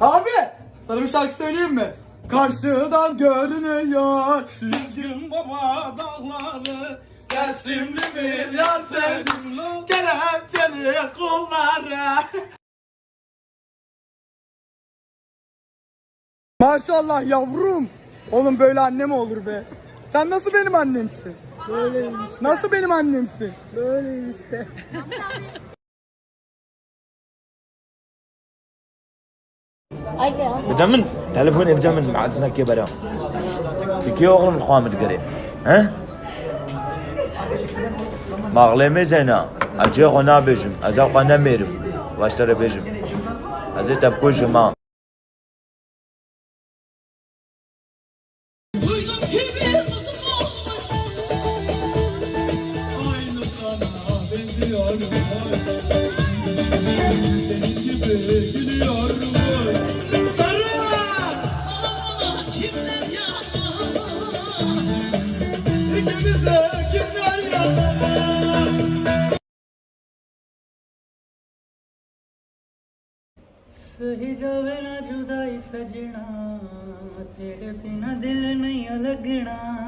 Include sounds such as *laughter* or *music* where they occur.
Abi sana bir şarkı söyleyeyim mi? Karşıdan görünüyor. Düzgün baba dağları Resimli bir yar sevdim Kelepçeli kolları. *laughs* Maşallah yavrum. Oğlum böyle anne mi olur be? Sen nasıl benim annemsin? Böyleyim işte. Nasıl benim annemsin? Böyleyim işte. بجمن تلفوني بجمن بعد سنة كبرى بكي oğlum الخوامد قريب ها مغلمي زينا اجي غنا بجم ازا قنا ميرم واشتري بجم ازي تبكو جما Duydum ki ਸਹੀ ਜਾਵੇ ਨਾ ਜੁਦਾਈ ਸਜਣਾ ਤੇਰੇ ਬਿਨਾ ਦਿਲ ਨਹੀਂ ਲੱਗਣਾ।